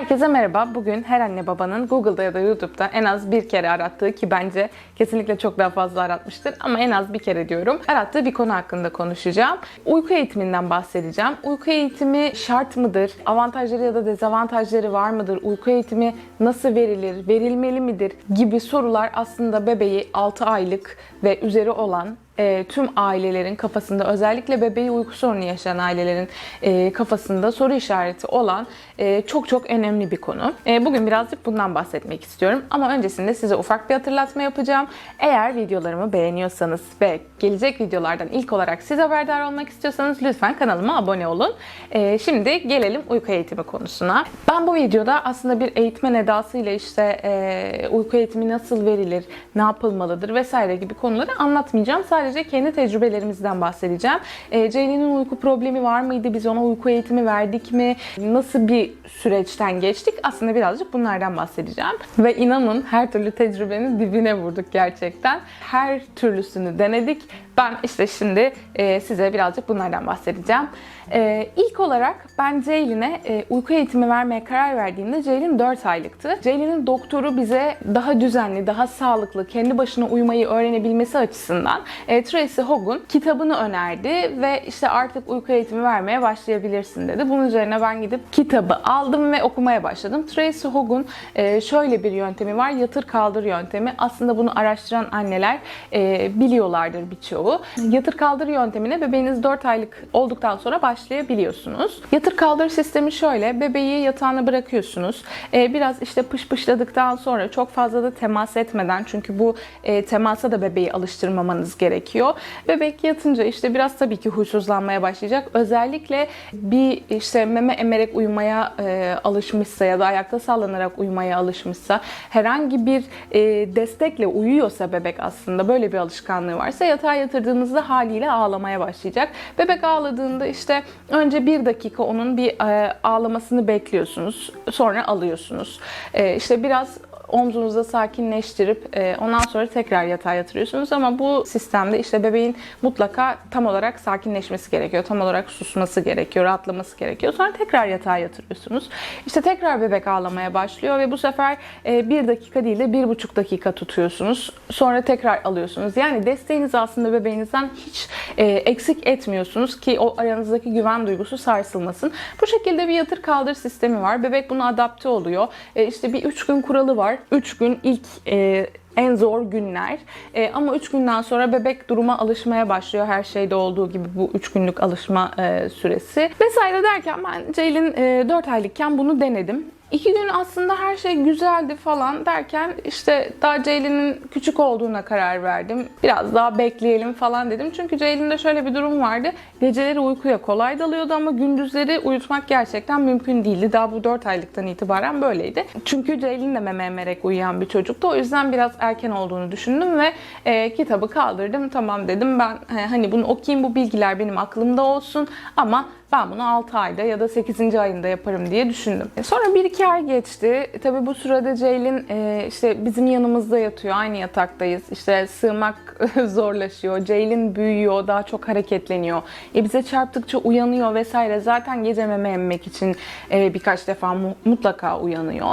Herkese merhaba. Bugün her anne babanın Google'da ya da YouTube'da en az bir kere arattığı ki bence kesinlikle çok daha fazla aratmıştır ama en az bir kere diyorum. Arattığı bir konu hakkında konuşacağım. Uyku eğitiminden bahsedeceğim. Uyku eğitimi şart mıdır? Avantajları ya da dezavantajları var mıdır? Uyku eğitimi nasıl verilir? Verilmeli midir? Gibi sorular aslında bebeği 6 aylık ve üzeri olan e, tüm ailelerin kafasında özellikle bebeği uyku sorunu yaşayan ailelerin e, kafasında soru işareti olan e, çok çok önemli bir konu. E, bugün birazcık bundan bahsetmek istiyorum ama öncesinde size ufak bir hatırlatma yapacağım. Eğer videolarımı beğeniyorsanız ve gelecek videolardan ilk olarak siz haberdar olmak istiyorsanız lütfen kanalıma abone olun. E, şimdi gelelim uyku eğitimi konusuna. Ben bu videoda aslında bir eğitmen edasıyla işte e, uyku eğitimi nasıl verilir, ne yapılmalıdır vesaire gibi konuları anlatmayacağım. Sadece kendi tecrübelerimizden bahsedeceğim. E, Ceylin'in uyku problemi var mıydı? Biz ona uyku eğitimi verdik mi? Nasıl bir süreçten geçtik? Aslında birazcık bunlardan bahsedeceğim. Ve inanın her türlü tecrübenin dibine vurduk gerçekten. Her türlüsünü denedik. Ben işte şimdi e, size birazcık bunlardan bahsedeceğim. E, ilk olarak ben Ceylin'e e, uyku eğitimi vermeye karar verdiğimde Ceylin 4 aylıktı. Ceylin'in doktoru bize daha düzenli, daha sağlıklı, kendi başına uyumayı öğrenebilmesi açısından e, Tracy Hogan kitabını önerdi ve işte artık uyku eğitimi vermeye başlayabilirsin dedi. Bunun üzerine ben gidip kitabı aldım ve okumaya başladım. Tracy Hogan e, şöyle bir yöntemi var. Yatır kaldır yöntemi. Aslında bunu araştıran anneler e, biliyorlardır birçoğu. Yatır kaldır yöntemine bebeğiniz 4 aylık olduktan sonra başlayabiliyorsunuz. Yatır kaldır sistemi şöyle. Bebeği yatağına bırakıyorsunuz. E, biraz işte pış pışladıktan sonra çok fazla da temas etmeden çünkü bu e, temasa da bebeği alıştırmamanız gerekiyor. Bebek yatınca işte biraz tabii ki huysuzlanmaya başlayacak. Özellikle bir işte meme emerek uyumaya e, alışmışsa ya da ayakta sallanarak uyumaya alışmışsa herhangi bir e, destekle uyuyorsa bebek aslında böyle bir alışkanlığı varsa yatağa yatırdığınızda haliyle ağlamaya başlayacak. Bebek ağladığında işte önce bir dakika onun bir e, ağlamasını bekliyorsunuz. Sonra alıyorsunuz. E, işte biraz omzunuzda sakinleştirip e, ondan sonra tekrar yatağa yatırıyorsunuz ama bu sistemde işte bebeğin mutlaka tam olarak sakinleşmesi gerekiyor. Tam olarak susması gerekiyor, rahatlaması gerekiyor. Sonra tekrar yatağa yatırıyorsunuz. İşte tekrar bebek ağlamaya başlıyor ve bu sefer e, bir dakika değil de bir buçuk dakika tutuyorsunuz. Sonra tekrar alıyorsunuz. Yani desteğinizi aslında bebeğinizden hiç e, eksik etmiyorsunuz ki o aranızdaki güven duygusu sarsılmasın. Bu şekilde bir yatır kaldır sistemi var. Bebek buna adapte oluyor. E, işte bir üç gün kuralı var. 3 gün ilk e, en zor günler. E, ama 3 günden sonra bebek duruma alışmaya başlıyor. Her şeyde olduğu gibi bu 3 günlük alışma e, süresi. Vesaire derken ben Ceylin e, 4 aylıkken bunu denedim. İki gün aslında her şey güzeldi falan derken işte daha Ceylin'in küçük olduğuna karar verdim. Biraz daha bekleyelim falan dedim. Çünkü Ceylin'de şöyle bir durum vardı. Geceleri uykuya kolay dalıyordu ama gündüzleri uyutmak gerçekten mümkün değildi. Daha bu 4 aylıktan itibaren böyleydi. Çünkü Ceylin de meme emerek uyuyan bir çocuktu. O yüzden biraz erken olduğunu düşündüm ve e, kitabı kaldırdım. Tamam dedim ben e, hani bunu okuyayım bu bilgiler benim aklımda olsun ama ben bunu 6 ayda ya da 8. ayında yaparım diye düşündüm. E, Sonra 1-2 ay geçti. Tabii bu sırada Ceylin e, işte bizim yanımızda yatıyor. Aynı yataktayız. İşte sığmak zorlaşıyor. Ceylin büyüyor. Daha çok hareketleniyor. E bize çarptıkça uyanıyor vesaire. Zaten gece meme emmek için e, birkaç defa mu- mutlaka uyanıyor.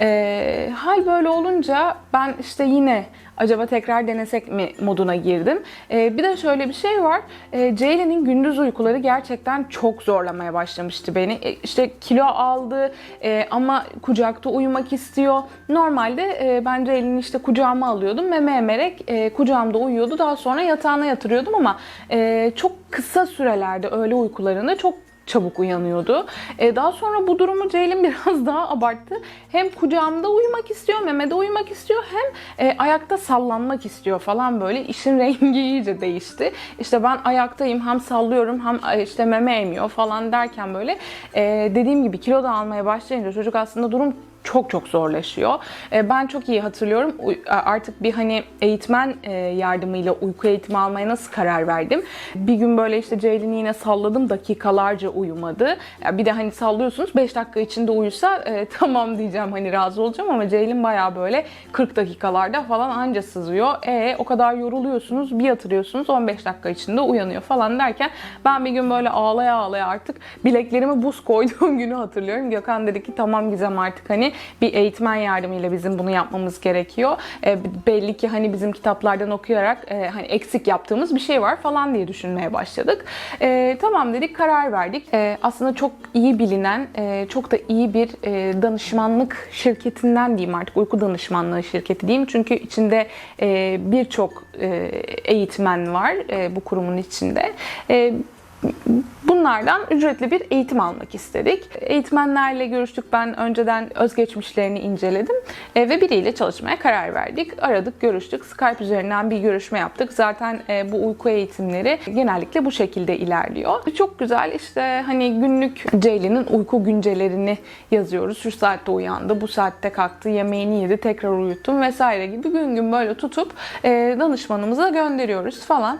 E, hal böyle olunca ben işte yine acaba tekrar denesek mi moduna girdim. Ee, bir de şöyle bir şey var. Ee, Ceylin'in gündüz uykuları gerçekten çok zorlamaya başlamıştı beni. E, işte kilo aldı e, ama kucakta uyumak istiyor. Normalde e, ben Ceylin'i işte kucağıma alıyordum. Meme emerek e, kucağımda uyuyordu. Daha sonra yatağına yatırıyordum ama e, çok kısa sürelerde öğle uykularında çok çabuk uyanıyordu. Ee, daha sonra bu durumu Ceylin biraz daha abarttı. Hem kucağımda uyumak istiyor, memede uyumak istiyor hem e, ayakta sallanmak istiyor falan böyle. İşin rengi iyice değişti. İşte ben ayaktayım hem sallıyorum hem e, işte meme emiyor falan derken böyle e, dediğim gibi kilo da almaya başlayınca çocuk aslında durum çok çok zorlaşıyor. E, ben çok iyi hatırlıyorum. Artık bir hani eğitmen e, yardımıyla uyku eğitimi almaya nasıl karar verdim? Bir gün böyle işte Ceylin'i yine salladım dakikalarca uyumadı. Ya bir de hani sallıyorsunuz 5 dakika içinde uyusa e, tamam diyeceğim hani razı olacağım ama Ceylin bayağı böyle 40 dakikalarda falan anca sızıyor. E o kadar yoruluyorsunuz bir yatırıyorsunuz 15 dakika içinde uyanıyor falan derken ben bir gün böyle ağlaya ağlaya artık bileklerime buz koyduğum günü hatırlıyorum. Gökhan dedi ki tamam Gizem artık hani bir eğitmen yardımıyla bizim bunu yapmamız gerekiyor. E, belli ki hani bizim kitaplardan okuyarak e, hani eksik yaptığımız bir şey var falan diye düşünmeye başladık. E, tamam dedik karar verdik. E, aslında çok iyi bilinen, e, çok da iyi bir e, danışmanlık şirketinden diyeyim artık uyku danışmanlığı şirketi diyeyim. Çünkü içinde e, birçok e, eğitmen var e, bu kurumun içinde. E, Bunlardan ücretli bir eğitim almak istedik. Eğitmenlerle görüştük. Ben önceden özgeçmişlerini inceledim e, ve biriyle çalışmaya karar verdik. Aradık, görüştük. Skype üzerinden bir görüşme yaptık. Zaten e, bu uyku eğitimleri genellikle bu şekilde ilerliyor. Çok güzel işte hani günlük Ceylin'in uyku güncelerini yazıyoruz. Şu saatte uyandı, bu saatte kalktı, yemeğini yedi, tekrar uyuttum vesaire gibi gün gün böyle tutup e, danışmanımıza gönderiyoruz falan.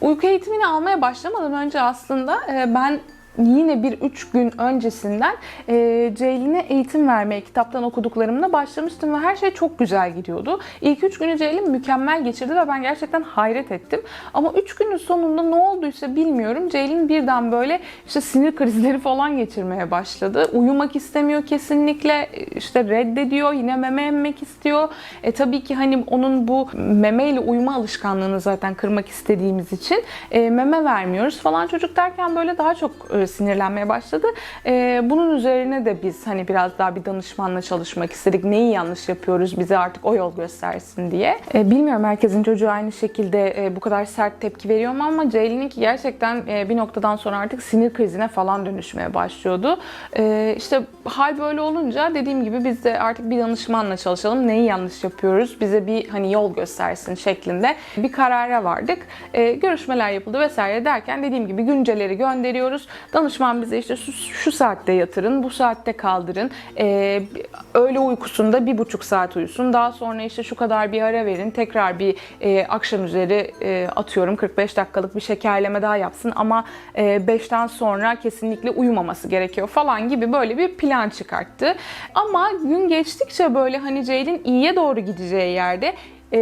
Uyku eğitimini almaya başlamadan önce aslında ben yine bir üç gün öncesinden e, Ceylin'e eğitim vermeye kitaptan okuduklarımla başlamıştım ve her şey çok güzel gidiyordu. İlk üç günü Ceylin mükemmel geçirdi ve ben gerçekten hayret ettim. Ama üç günün sonunda ne olduysa bilmiyorum. Ceylin birden böyle işte sinir krizleri falan geçirmeye başladı. Uyumak istemiyor kesinlikle. işte reddediyor. Yine meme emmek istiyor. E tabii ki hani onun bu memeyle uyuma alışkanlığını zaten kırmak istediğimiz için e, meme vermiyoruz falan. Çocuk derken böyle daha çok e, sinirlenmeye başladı. E, bunun üzerine de biz hani biraz daha bir danışmanla çalışmak istedik. Neyi yanlış yapıyoruz bize artık o yol göstersin diye. E, bilmiyorum herkesin çocuğu aynı şekilde e, bu kadar sert tepki veriyor mu ama Ceylin'inki gerçekten e, bir noktadan sonra artık sinir krizine falan dönüşmeye başlıyordu. E, işte hal böyle olunca dediğim gibi biz de artık bir danışmanla çalışalım. Neyi yanlış yapıyoruz? Bize bir hani yol göstersin şeklinde bir karara vardık. E, görüşmeler yapıldı vesaire derken dediğim gibi günceleri gönderiyoruz. Danışman bize işte şu, şu saatte yatırın, bu saatte kaldırın. E, öğle uykusunda bir buçuk saat uyusun. Daha sonra işte şu kadar bir ara verin. Tekrar bir e, akşam üzeri e, atıyorum 45 dakikalık bir şekerleme daha yapsın ama e, 5'ten sonra kesinlikle uyumaması gerekiyor falan gibi böyle bir plan çıkarttı. Ama gün geçtikçe böyle hani Ceylin iyiye doğru gideceği yerde e,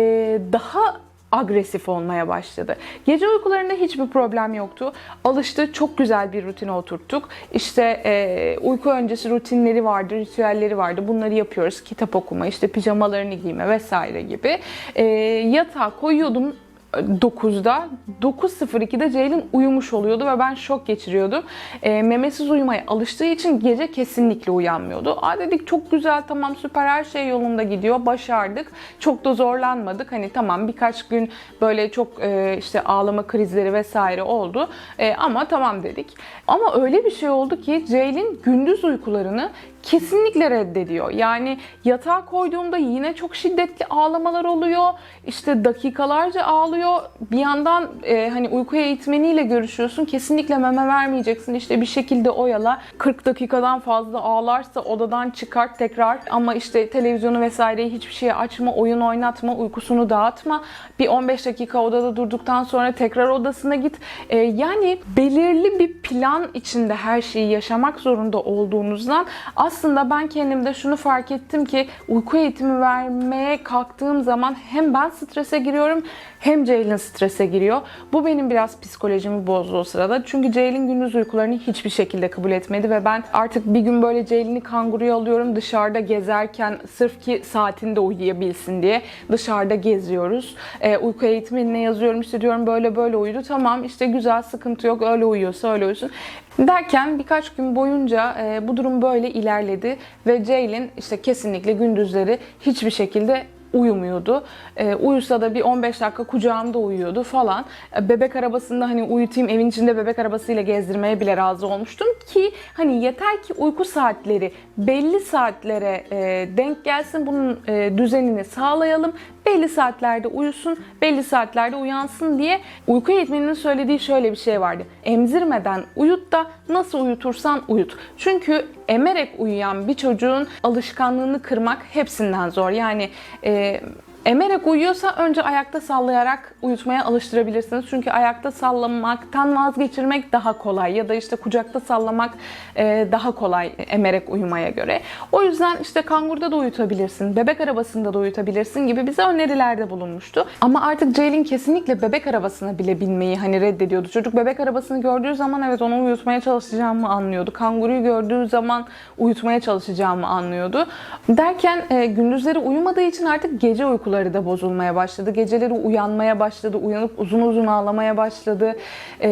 daha agresif olmaya başladı. Gece uykularında hiçbir problem yoktu. Alıştı, çok güzel bir rutine oturttuk. İşte e, uyku öncesi rutinleri vardı, ritüelleri vardı. Bunları yapıyoruz. Kitap okuma, işte pijamalarını giyme vesaire gibi. E, yatağa koyuyordum 9'da 9.02'de Ceylin uyumuş oluyordu ve ben şok geçiriyordum. E, memesiz uyumaya alıştığı için gece kesinlikle uyanmıyordu. Aa dedik çok güzel tamam süper her şey yolunda gidiyor başardık. Çok da zorlanmadık. Hani tamam birkaç gün böyle çok e, işte ağlama krizleri vesaire oldu. E, ama tamam dedik. Ama öyle bir şey oldu ki Ceylin gündüz uykularını kesinlikle reddediyor. Yani yatağa koyduğumda yine çok şiddetli ağlamalar oluyor. İşte dakikalarca ağlıyor. Bir yandan e, hani uyku eğitmeniyle görüşüyorsun. Kesinlikle meme vermeyeceksin. İşte bir şekilde oyala. 40 dakikadan fazla ağlarsa odadan çıkart tekrar. Ama işte televizyonu vesaireyi hiçbir şeye açma, oyun oynatma, uykusunu dağıtma. Bir 15 dakika odada durduktan sonra tekrar odasına git. E, yani belirli bir plan içinde her şeyi yaşamak zorunda olduğunuzdan aslında ben kendimde şunu fark ettim ki uyku eğitimi vermeye kalktığım zaman hem ben strese giriyorum hem Ceylin strese giriyor. Bu benim biraz psikolojimi bozdu o sırada. Çünkü Ceylin gündüz uykularını hiçbir şekilde kabul etmedi ve ben artık bir gün böyle Ceylin'i kanguruya alıyorum dışarıda gezerken sırf ki saatinde uyuyabilsin diye dışarıda geziyoruz. Ee, uyku eğitimine yazıyorum işte diyorum böyle böyle uyudu. Tamam işte güzel sıkıntı yok öyle uyuyorsa öyle uyusun. Derken birkaç gün boyunca e, bu durum böyle ilerledi ve Ceylin işte kesinlikle gündüzleri hiçbir şekilde uyumuyordu. E, uyusa da bir 15 dakika kucağımda uyuyordu falan. E, bebek arabasında hani uyutayım evin içinde bebek arabasıyla gezdirmeye bile razı olmuştum ki hani yeter ki uyku saatleri belli saatlere e, denk gelsin bunun e, düzenini sağlayalım. Belli saatlerde uyusun, belli saatlerde uyansın diye uyku eğitmeninin söylediği şöyle bir şey vardı. Emzirmeden uyut da nasıl uyutursan uyut. Çünkü emerek uyuyan bir çocuğun alışkanlığını kırmak hepsinden zor. Yani e, Emerek uyuyorsa önce ayakta sallayarak uyutmaya alıştırabilirsiniz. Çünkü ayakta sallamaktan vazgeçirmek daha kolay ya da işte kucakta sallamak e, daha kolay emerek uyumaya göre. O yüzden işte kangurda da uyutabilirsin, bebek arabasında da uyutabilirsin gibi bize önerilerde bulunmuştu. Ama artık Ceylin kesinlikle bebek arabasına bile binmeyi hani reddediyordu. Çocuk bebek arabasını gördüğü zaman evet onu uyutmaya çalışacağımı anlıyordu. Kanguruyu gördüğü zaman uyutmaya çalışacağımı anlıyordu. Derken e, gündüzleri uyumadığı için artık gece uykuları da bozulmaya başladı. Geceleri uyanmaya başladı, uyanıp uzun uzun ağlamaya başladı. E,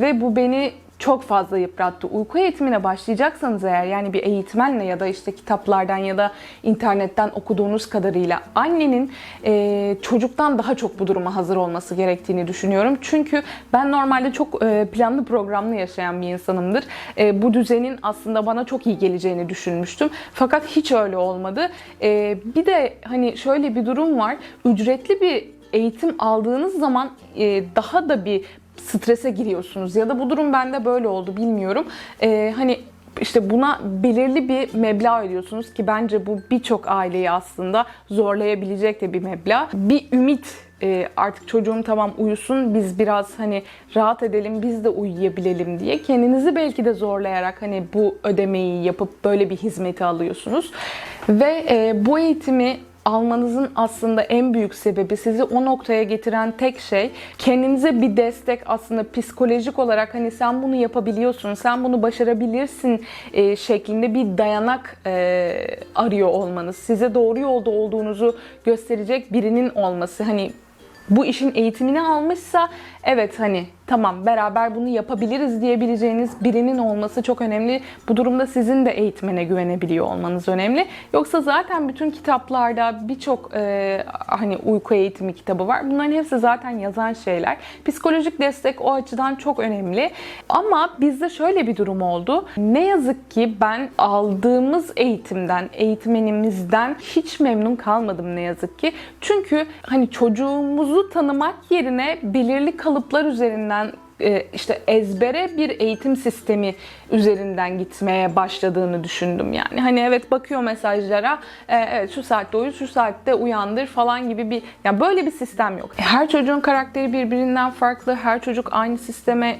ve bu beni çok fazla yıprattı. Uyku eğitimine başlayacaksanız eğer yani bir eğitmenle ya da işte kitaplardan ya da internetten okuduğunuz kadarıyla annenin e, çocuktan daha çok bu duruma hazır olması gerektiğini düşünüyorum. Çünkü ben normalde çok e, planlı programlı yaşayan bir insanımdır. E, bu düzenin aslında bana çok iyi geleceğini düşünmüştüm. Fakat hiç öyle olmadı. E, bir de hani şöyle bir durum var. Ücretli bir eğitim aldığınız zaman daha da bir strese giriyorsunuz ya da bu durum bende böyle oldu bilmiyorum. Ee, hani işte buna belirli bir meblağ ödüyorsunuz ki bence bu birçok aileyi aslında zorlayabilecek de bir meblağ. Bir ümit e, artık çocuğum tamam uyusun biz biraz hani rahat edelim biz de uyuyabilelim diye kendinizi belki de zorlayarak hani bu ödemeyi yapıp böyle bir hizmeti alıyorsunuz. Ve e, bu eğitimi almanızın aslında en büyük sebebi sizi o noktaya getiren tek şey kendinize bir destek aslında psikolojik olarak hani sen bunu yapabiliyorsun, sen bunu başarabilirsin e, şeklinde bir dayanak e, arıyor olmanız. Size doğru yolda olduğunuzu gösterecek birinin olması. Hani bu işin eğitimini almışsa evet hani tamam beraber bunu yapabiliriz diyebileceğiniz birinin olması çok önemli. Bu durumda sizin de eğitmene güvenebiliyor olmanız önemli. Yoksa zaten bütün kitaplarda birçok e, hani uyku eğitimi kitabı var. Bunların hepsi zaten yazan şeyler. Psikolojik destek o açıdan çok önemli. Ama bizde şöyle bir durum oldu. Ne yazık ki ben aldığımız eğitimden, eğitmenimizden hiç memnun kalmadım ne yazık ki. Çünkü hani çocuğumuzu tanımak yerine belirli kalıplar üzerinden e, işte ezbere bir eğitim sistemi üzerinden gitmeye başladığını düşündüm yani. Hani evet bakıyor mesajlara e, evet şu saatte uyu, şu saatte uyandır falan gibi bir yani böyle bir sistem yok. Her çocuğun karakteri birbirinden farklı. Her çocuk aynı sisteme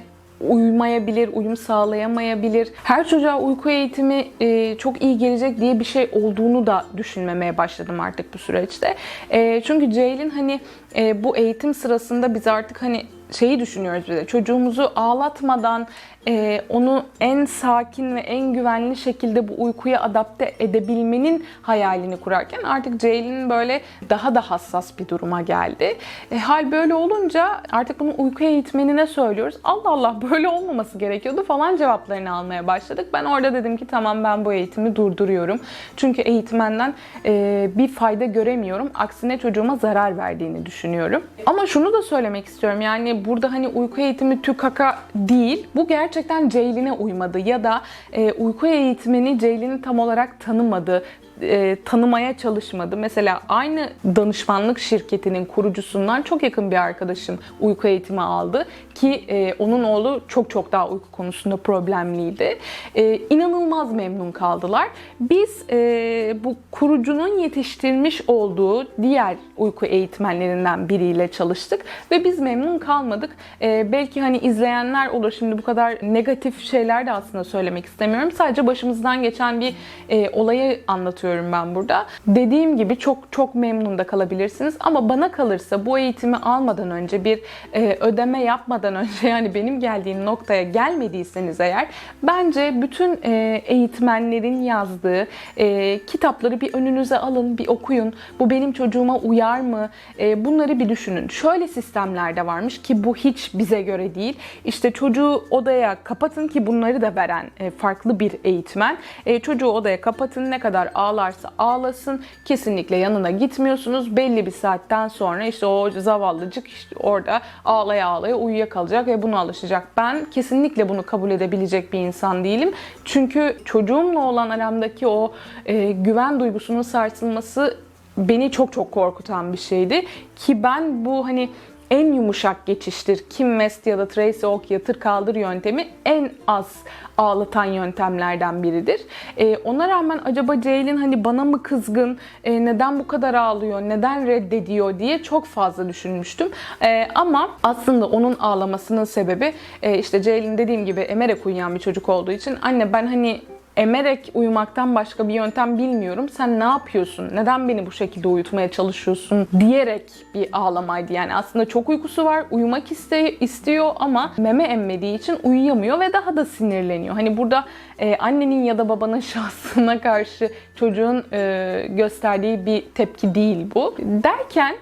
uymayabilir, uyum sağlayamayabilir. Her çocuğa uyku eğitimi e, çok iyi gelecek diye bir şey olduğunu da düşünmemeye başladım artık bu süreçte. E, çünkü Ceylin hani e, bu eğitim sırasında biz artık hani şeyi düşünüyoruz bize. Çocuğumuzu ağlatmadan e, onu en sakin ve en güvenli şekilde bu uykuya adapte edebilmenin hayalini kurarken artık Ceylin'in böyle daha da hassas bir duruma geldi. E, hal böyle olunca artık bunu uyku eğitmenine söylüyoruz. Allah Allah böyle olmaması gerekiyordu falan cevaplarını almaya başladık. Ben orada dedim ki tamam ben bu eğitimi durduruyorum. Çünkü eğitmenden e, bir fayda göremiyorum. Aksine çocuğuma zarar verdiğini düşünüyorum. Ama şunu da söylemek istiyorum. Yani burada hani uyku eğitimi tükaka değil. Bu gerçekten Ceylin'e uymadı ya da e, uyku eğitmeni Ceylin'i tam olarak tanımadı e, tanımaya çalışmadı. Mesela aynı danışmanlık şirketinin kurucusundan çok yakın bir arkadaşım uyku eğitimi aldı ki e, onun oğlu çok çok daha uyku konusunda problemliydi. E, inanılmaz memnun kaldılar. Biz e, bu kurucunun yetiştirmiş olduğu diğer uyku eğitmenlerinden biriyle çalıştık ve biz memnun kalmadık. E, belki hani izleyenler olur şimdi bu kadar negatif şeyler de aslında söylemek istemiyorum. Sadece başımızdan geçen bir e, olayı anlatıyorum ben burada. Dediğim gibi çok çok memnun da kalabilirsiniz ama bana kalırsa bu eğitimi almadan önce bir e, ödeme yapmadan önce yani benim geldiğim noktaya gelmediyseniz eğer bence bütün e, eğitmenlerin yazdığı e, kitapları bir önünüze alın, bir okuyun. Bu benim çocuğuma uyar mı? E, bunları bir düşünün. Şöyle sistemler de varmış ki bu hiç bize göre değil. İşte çocuğu odaya kapatın ki bunları da veren e, farklı bir eğitmen. E, çocuğu odaya kapatın ne kadar ağlarsa ağlasın. Kesinlikle yanına gitmiyorsunuz. Belli bir saatten sonra işte o zavallıcık işte orada ağlaya ağlaya uyuyakalacak ve buna alışacak. Ben kesinlikle bunu kabul edebilecek bir insan değilim. Çünkü çocuğumla olan aramdaki o e, güven duygusunun sarsılması beni çok çok korkutan bir şeydi. Ki ben bu hani en yumuşak geçiştir. Kim West ya da Tracy Oak yatır kaldır yöntemi en az ağlatan yöntemlerden biridir. Ee, ona rağmen acaba Ceylin hani bana mı kızgın, Ee, neden bu kadar ağlıyor, neden reddediyor diye çok fazla düşünmüştüm. Ee, ama aslında onun ağlamasının sebebi e, işte Ceylin dediğim gibi emerek uyuyan bir çocuk olduğu için anne ben hani emerek uyumaktan başka bir yöntem bilmiyorum. Sen ne yapıyorsun? Neden beni bu şekilde uyutmaya çalışıyorsun? diyerek bir ağlamaydı. Yani aslında çok uykusu var. Uyumak iste, istiyor ama meme emmediği için uyuyamıyor ve daha da sinirleniyor. Hani burada e, annenin ya da babanın şahsına karşı çocuğun e, gösterdiği bir tepki değil bu. Derken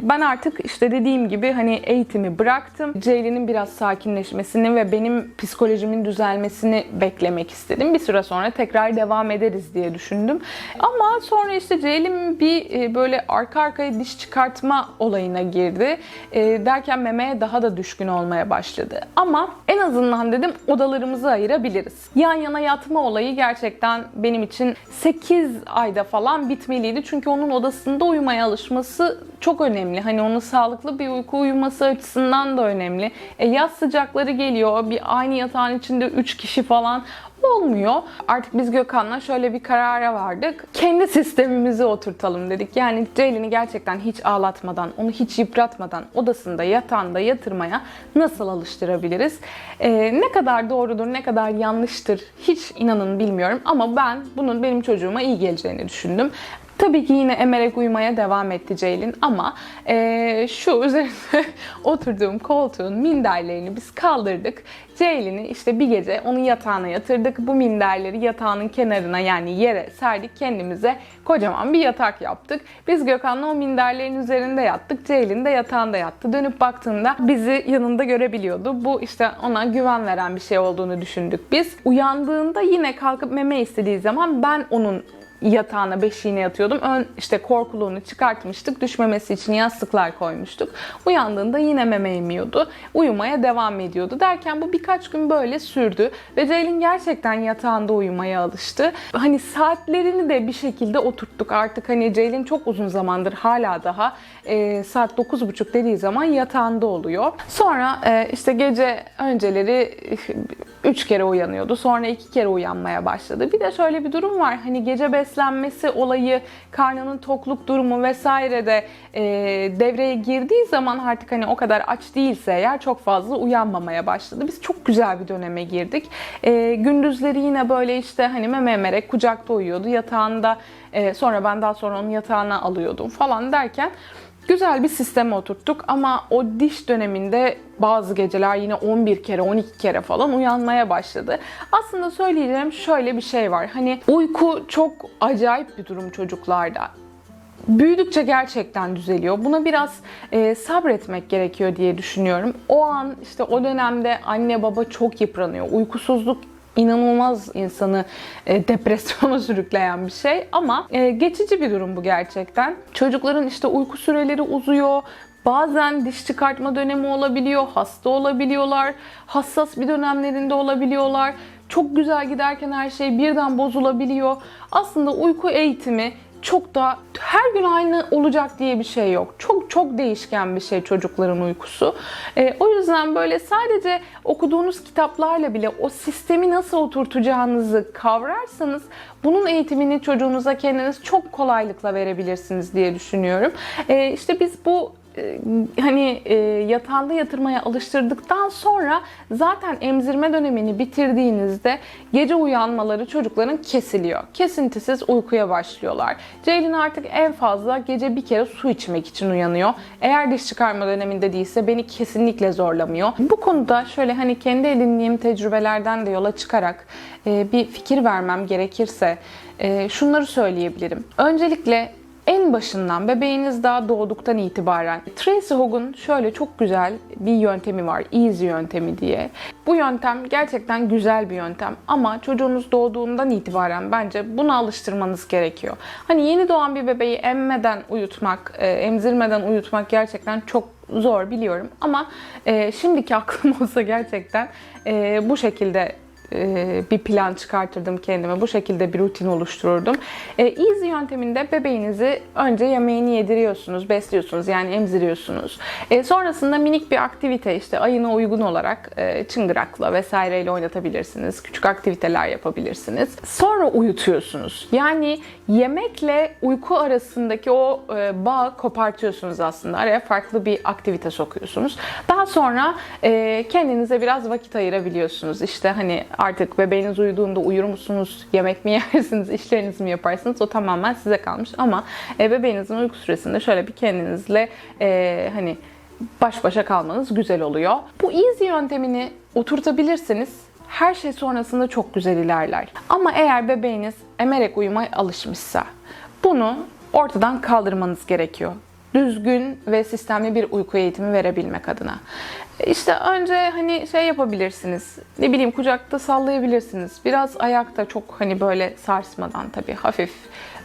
ben artık işte dediğim gibi hani eğitimi bıraktım. Ceylin'in biraz sakinleşmesini ve benim psikolojimin düzelmesini beklemek istedim. Bir süre sonra tekrar devam ederiz diye düşündüm. Ama sonra işte Ceylin bir e, böyle arka arkaya diş çıkartma olayına girdi. E, derken memeye daha da düşkün olmaya başladı. Ama en azından dedim odalarımızı ayırabiliriz. Yan yana yatma olayı gerçekten benim için 8 ayda falan bitmeliydi. Çünkü onun odasında uyumaya alışması çok önemli. Hani onun sağlıklı bir uyku uyuması açısından da önemli. E, yaz sıcakları geliyor. Bir aynı yatağın içinde 3 kişi falan olmuyor. Artık biz Gökhan'la şöyle bir karara vardık. Kendi sistemimizi oturtalım dedik. Yani Ceylin'i gerçekten hiç ağlatmadan, onu hiç yıpratmadan odasında, yatağında yatırmaya nasıl alıştırabiliriz? Ee, ne kadar doğrudur, ne kadar yanlıştır hiç inanın bilmiyorum. Ama ben bunun benim çocuğuma iyi geleceğini düşündüm. Tabii ki yine emerek uyumaya devam etti Ceylin ama eee, şu üzerinde oturduğum koltuğun minderlerini biz kaldırdık. Ceylin'i işte bir gece onu yatağına yatırdık. Bu minderleri yatağının kenarına yani yere serdik kendimize kocaman bir yatak yaptık. Biz Gökhan'la o minderlerin üzerinde yattık. Ceylin de yatağında yattı. Dönüp baktığında bizi yanında görebiliyordu. Bu işte ona güven veren bir şey olduğunu düşündük biz. Uyandığında yine kalkıp meme istediği zaman ben onun yatağına beşiğine yatıyordum. Ön işte korkuluğunu çıkartmıştık. Düşmemesi için yastıklar koymuştuk. Uyandığında yine meme emiyordu. Uyumaya devam ediyordu. Derken bu birkaç gün böyle sürdü. Ve Ceylin gerçekten yatağında uyumaya alıştı. Hani saatlerini de bir şekilde oturttuk. Artık hani Ceylin çok uzun zamandır hala daha e, saat 9.30 dediği zaman yatağında oluyor. Sonra e, işte gece önceleri 3 kere uyanıyordu. Sonra 2 kere uyanmaya başladı. Bir de şöyle bir durum var. Hani gece beslenmesi olayı, karnının tokluk durumu vesaire de e, devreye girdiği zaman artık hani o kadar aç değilse eğer çok fazla uyanmamaya başladı. Biz çok güzel bir döneme girdik. E, gündüzleri yine böyle işte hani meme emerek kucakta uyuyordu. Yatağında e, sonra ben daha sonra onu yatağına alıyordum falan derken Güzel bir sisteme oturttuk ama o diş döneminde bazı geceler yine 11 kere 12 kere falan uyanmaya başladı. Aslında söyleyeceğim şöyle bir şey var. Hani uyku çok acayip bir durum çocuklarda büyüdükçe gerçekten düzeliyor. Buna biraz e, sabretmek gerekiyor diye düşünüyorum. O an işte o dönemde anne baba çok yıpranıyor. Uykusuzluk inanılmaz insanı e, depresyona sürükleyen bir şey ama e, geçici bir durum bu gerçekten. Çocukların işte uyku süreleri uzuyor. Bazen diş çıkartma dönemi olabiliyor, hasta olabiliyorlar, hassas bir dönemlerinde olabiliyorlar. Çok güzel giderken her şey birden bozulabiliyor. Aslında uyku eğitimi çok da her gün aynı olacak diye bir şey yok. Çok çok değişken bir şey çocukların uykusu. E, o yüzden böyle sadece okuduğunuz kitaplarla bile o sistemi nasıl oturtacağınızı kavrarsanız bunun eğitimini çocuğunuza kendiniz çok kolaylıkla verebilirsiniz diye düşünüyorum. E, işte biz bu hani e, yatağında yatırmaya alıştırdıktan sonra zaten emzirme dönemini bitirdiğinizde gece uyanmaları çocukların kesiliyor. Kesintisiz uykuya başlıyorlar. Ceylin artık en fazla gece bir kere su içmek için uyanıyor. Eğer diş çıkarma döneminde değilse beni kesinlikle zorlamıyor. Bu konuda şöyle hani kendi edindiğim tecrübelerden de yola çıkarak e, bir fikir vermem gerekirse e, şunları söyleyebilirim. Öncelikle en başından bebeğiniz daha doğduktan itibaren Tracy Hogg'un şöyle çok güzel bir yöntemi var. Easy yöntemi diye. Bu yöntem gerçekten güzel bir yöntem ama çocuğunuz doğduğundan itibaren bence buna alıştırmanız gerekiyor. Hani yeni doğan bir bebeği emmeden uyutmak, e, emzirmeden uyutmak gerçekten çok zor biliyorum ama e, şimdiki aklım olsa gerçekten e, bu şekilde bir plan çıkartırdım kendime. Bu şekilde bir rutin oluştururdum. E, easy yönteminde bebeğinizi önce yemeğini yediriyorsunuz, besliyorsunuz yani emziriyorsunuz. E, sonrasında minik bir aktivite işte ayına uygun olarak e, çıngırakla vesaireyle oynatabilirsiniz. Küçük aktiviteler yapabilirsiniz. Sonra uyutuyorsunuz. Yani yemekle uyku arasındaki o e, bağı kopartıyorsunuz aslında. Araya farklı bir aktivite sokuyorsunuz. Daha sonra e, kendinize biraz vakit ayırabiliyorsunuz. İşte hani artık bebeğiniz uyuduğunda uyur musunuz, yemek mi yersiniz, işlerinizi mi yaparsınız o tamamen size kalmış. Ama e, bebeğinizin uyku süresinde şöyle bir kendinizle e, hani baş başa kalmanız güzel oluyor. Bu easy yöntemini oturtabilirsiniz. Her şey sonrasında çok güzel ilerler. Ama eğer bebeğiniz emerek uyumaya alışmışsa bunu ortadan kaldırmanız gerekiyor. Düzgün ve sistemli bir uyku eğitimi verebilmek adına. İşte önce hani şey yapabilirsiniz. Ne bileyim kucakta sallayabilirsiniz. Biraz ayakta çok hani böyle sarsmadan tabii hafif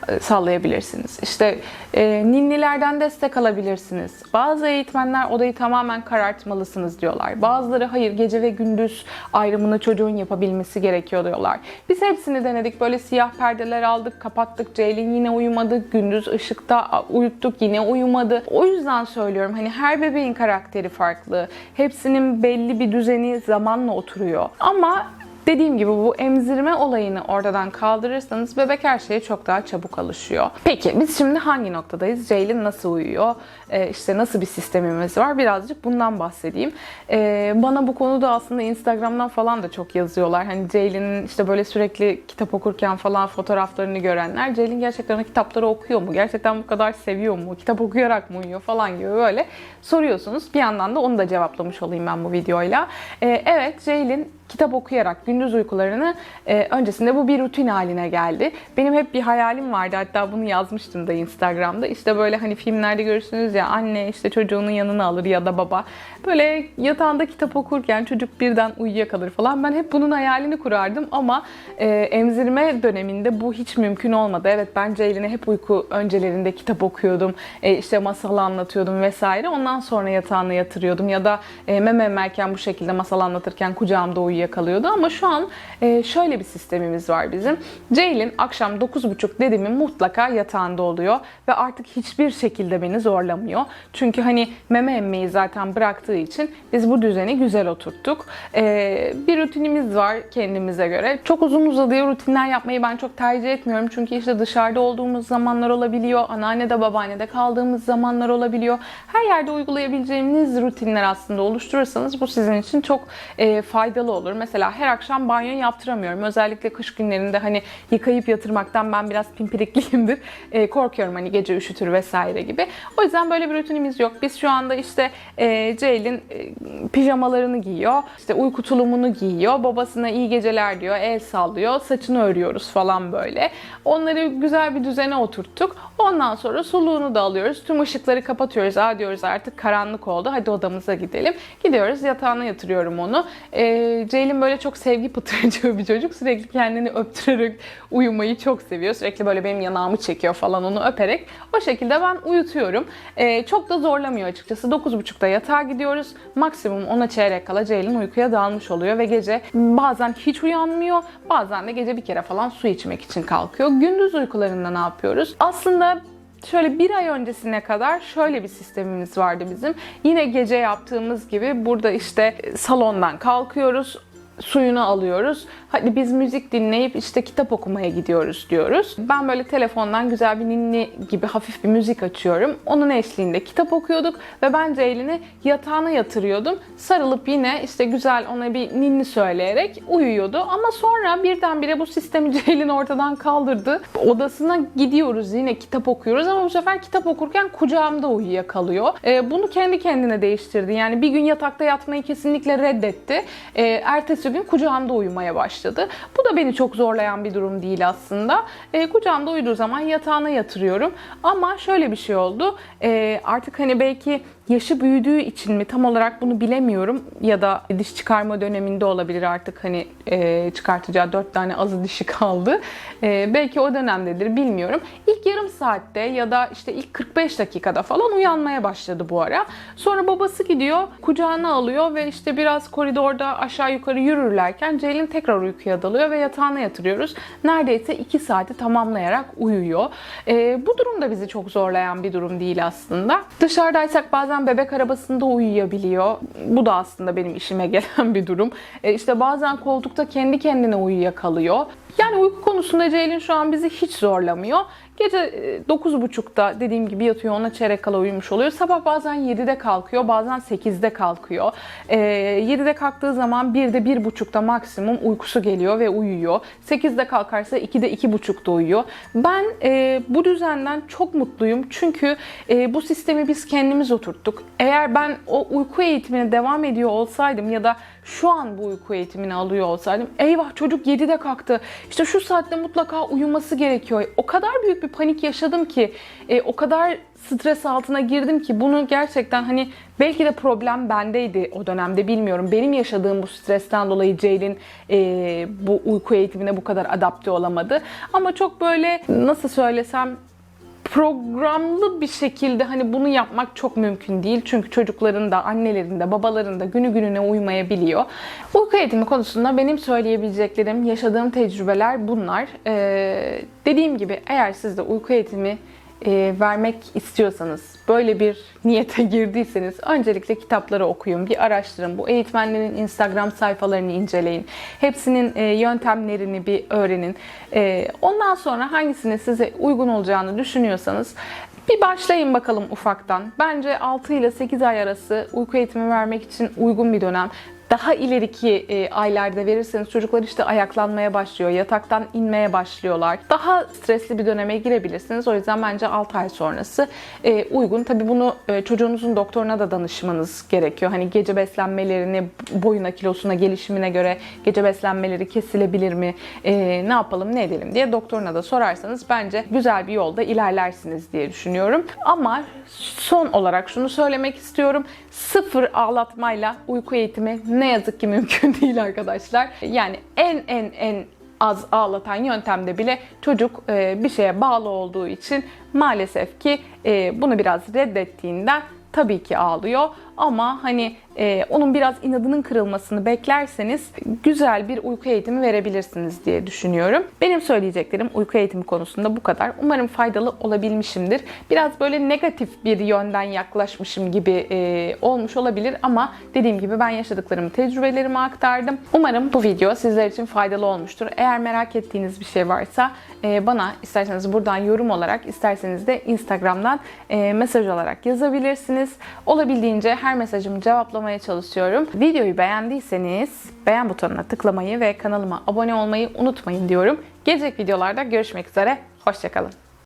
e, sallayabilirsiniz. İşte e, ninnilerden destek alabilirsiniz. Bazı eğitmenler odayı tamamen karartmalısınız diyorlar. Bazıları hayır gece ve gündüz ayrımını çocuğun yapabilmesi gerekiyor diyorlar. Biz hepsini denedik. Böyle siyah perdeler aldık, kapattık. Ceylin yine uyumadı. Gündüz ışıkta uyuttuk yine uyumadı. O yüzden söylüyorum hani her bebeğin karakteri farklı. Hepsinin belli bir düzeni zamanla oturuyor. Ama Dediğim gibi bu emzirme olayını ortadan kaldırırsanız bebek her şeye çok daha çabuk alışıyor. Peki biz şimdi hangi noktadayız? Ceylin nasıl uyuyor? Ee, işte nasıl bir sistemimiz var? Birazcık bundan bahsedeyim. Ee, bana bu konuda aslında Instagram'dan falan da çok yazıyorlar. Hani Ceylin'in işte böyle sürekli kitap okurken falan fotoğraflarını görenler. Ceylin gerçekten o kitapları okuyor mu? Gerçekten bu kadar seviyor mu? Kitap okuyarak mı uyuyor falan gibi böyle soruyorsunuz. Bir yandan da onu da cevaplamış olayım ben bu videoyla. Ee, evet Ceylin kitap okuyarak gündüz uykularını e, öncesinde bu bir rutin haline geldi. Benim hep bir hayalim vardı hatta bunu yazmıştım da Instagram'da. İşte böyle hani filmlerde görürsünüz ya anne işte çocuğunun yanına alır ya da baba. Böyle yatağında kitap okurken çocuk birden uyuyakalır falan. Ben hep bunun hayalini kurardım ama e, emzirme döneminde bu hiç mümkün olmadı. Evet ben Ceylin'e hep uyku öncelerinde kitap okuyordum. E, işte masal anlatıyordum vesaire. Ondan sonra yatağına yatırıyordum ya da e, meme emerken bu şekilde masal anlatırken kucağımda uyuyakalıyordu. Ama şu an e, şöyle bir sistemimiz var bizim. Ceylin akşam 9.30 dediğimi mutlaka yatağında oluyor ve artık hiçbir şekilde beni zorlamıyor. Çünkü hani meme emmeyi zaten bıraktığı için biz bu düzeni güzel oturttuk. E, bir rutinimiz var kendimize göre. Çok uzun uzadıya rutinler yapmayı ben çok tercih etmiyorum. Çünkü işte dışarıda olduğumuz zamanlar olabiliyor. Anneannede babaannede kaldığımız zamanlar olabiliyor. Her yerde uygulayabileceğiniz rutinler aslında oluşturursanız bu sizin için çok e, faydalı olur. Mesela her akşam banyo yaptıramıyorum. Özellikle kış günlerinde hani yıkayıp yatırmaktan ben biraz pimpirikliyimdir. E, korkuyorum hani gece üşütür vesaire gibi. O yüzden böyle bir rutinimiz yok. Biz şu anda işte e, Ceylin e, pijamalarını giyiyor. işte uyku tulumunu giyiyor. Babasına iyi geceler diyor. El sallıyor. Saçını örüyoruz falan böyle. Onları güzel bir düzene oturttuk. Ondan sonra soluğunu da alıyoruz. Tüm ışıkları kapatıyoruz. Aa diyoruz artık karanlık oldu. Hadi odamıza gidelim. Gidiyoruz yatağına yatırıyorum onu. E, Ceylin böyle çok sevgi pıtırcığı bir çocuk. Sürekli kendini öptürerek uyumayı çok seviyor. Sürekli böyle benim yanağımı çekiyor falan onu öperek. O şekilde ben uyutuyorum. Ee, çok da zorlamıyor açıkçası. 9.30'da yatağa gidiyoruz. Maksimum ona çeyrek kala Ceylin uykuya dalmış oluyor ve gece bazen hiç uyanmıyor. Bazen de gece bir kere falan su içmek için kalkıyor. Gündüz uykularında ne yapıyoruz? Aslında Şöyle bir ay öncesine kadar şöyle bir sistemimiz vardı bizim. Yine gece yaptığımız gibi burada işte salondan kalkıyoruz suyunu alıyoruz. Hadi biz müzik dinleyip işte kitap okumaya gidiyoruz diyoruz. Ben böyle telefondan güzel bir ninni gibi hafif bir müzik açıyorum. Onun eşliğinde kitap okuyorduk ve ben Ceylin'i yatağına yatırıyordum. Sarılıp yine işte güzel ona bir ninni söyleyerek uyuyordu. Ama sonra birdenbire bu sistemi Ceylin ortadan kaldırdı. Odasına gidiyoruz yine kitap okuyoruz ama bu sefer kitap okurken kucağımda uyuyakalıyor. Ee, bunu kendi kendine değiştirdi. Yani bir gün yatakta yatmayı kesinlikle reddetti. Ee, ertesi gün kucağımda uyumaya başladı. Bu da beni çok zorlayan bir durum değil aslında. E, kucağımda uyuduğu zaman yatağına yatırıyorum. Ama şöyle bir şey oldu. E, artık hani belki yaşı büyüdüğü için mi tam olarak bunu bilemiyorum ya da diş çıkarma döneminde olabilir artık hani e, çıkartacağı dört tane azı dişi kaldı. E, belki o dönemdedir bilmiyorum. İlk yarım saatte ya da işte ilk 45 dakikada falan uyanmaya başladı bu ara. Sonra babası gidiyor kucağına alıyor ve işte biraz koridorda aşağı yukarı yürürlerken Ceylin tekrar uykuya dalıyor ve yatağına yatırıyoruz. Neredeyse 2 saati tamamlayarak uyuyor. Ee, bu durum da bizi çok zorlayan bir durum değil aslında. Dışarıdaysak bazen bebek arabasında uyuyabiliyor. Bu da aslında benim işime gelen bir durum. Ee, işte bazen koltukta kendi kendine uyuyakalıyor. Yani uyku konusunda Ceylin şu an bizi hiç zorlamıyor. Gece e, 9.30'da dediğim gibi yatıyor ona çeyrek kala uyumuş oluyor. Sabah bazen 7'de kalkıyor bazen 8'de kalkıyor. Ee, 7'de kalktığı zaman 1'de 1.30'da maksimum uykusu geliyor ve uyuyor. 8'de kalkarsa 2'de 2.30'da uyuyor. Ben e, bu düzenden çok mutluyum çünkü e, bu sistemi biz kendimiz oturttuk. Eğer ben o uyku eğitimine devam ediyor olsaydım ya da şu an bu uyku eğitimini alıyor olsaydım eyvah çocuk 7'de kalktı. İşte şu saatte mutlaka uyuması gerekiyor. O kadar büyük bir panik yaşadım ki e, o kadar stres altına girdim ki bunu gerçekten hani belki de problem bendeydi o dönemde bilmiyorum. Benim yaşadığım bu stresten dolayı Ceylin e, bu uyku eğitimine bu kadar adapte olamadı. Ama çok böyle nasıl söylesem programlı bir şekilde hani bunu yapmak çok mümkün değil. Çünkü çocukların da, annelerin de, babaların da günü gününe uymayabiliyor. Uyku eğitimi konusunda benim söyleyebileceklerim, yaşadığım tecrübeler bunlar. Ee, dediğim gibi eğer siz de uyku eğitimi e, vermek istiyorsanız, böyle bir niyete girdiyseniz öncelikle kitapları okuyun, bir araştırın. Bu eğitmenlerin Instagram sayfalarını inceleyin. Hepsinin e, yöntemlerini bir öğrenin. E, ondan sonra hangisinin size uygun olacağını düşünüyorsanız bir başlayın bakalım ufaktan. Bence 6 ile 8 ay arası uyku eğitimi vermek için uygun bir dönem daha ileriki e, aylarda verirseniz çocuklar işte ayaklanmaya başlıyor, yataktan inmeye başlıyorlar. Daha stresli bir döneme girebilirsiniz. O yüzden bence 6 ay sonrası e, uygun. Tabii bunu e, çocuğunuzun doktoruna da danışmanız gerekiyor. Hani gece beslenmelerini, boyuna, kilosuna, gelişimine göre gece beslenmeleri kesilebilir mi, ne yapalım, ne edelim diye doktoruna da sorarsanız bence güzel bir yolda ilerlersiniz diye düşünüyorum. Ama son olarak şunu söylemek istiyorum. Sıfır ağlatmayla uyku eğitimi ne yazık ki mümkün değil arkadaşlar. Yani en en en az ağlatan yöntemde bile çocuk e, bir şeye bağlı olduğu için maalesef ki e, bunu biraz reddettiğinden tabii ki ağlıyor ama hani e, onun biraz inadının kırılmasını beklerseniz güzel bir uyku eğitimi verebilirsiniz diye düşünüyorum. Benim söyleyeceklerim uyku eğitimi konusunda bu kadar. Umarım faydalı olabilmişimdir. Biraz böyle negatif bir yönden yaklaşmışım gibi e, olmuş olabilir ama dediğim gibi ben yaşadıklarımı, tecrübelerimi aktardım. Umarım bu video sizler için faydalı olmuştur. Eğer merak ettiğiniz bir şey varsa e, bana isterseniz buradan yorum olarak, isterseniz de Instagram'dan e, mesaj olarak yazabilirsiniz. Olabildiğince her mesajımı cevaplamaya çalışıyorum. Videoyu beğendiyseniz beğen butonuna tıklamayı ve kanalıma abone olmayı unutmayın diyorum. Gelecek videolarda görüşmek üzere. Hoşçakalın.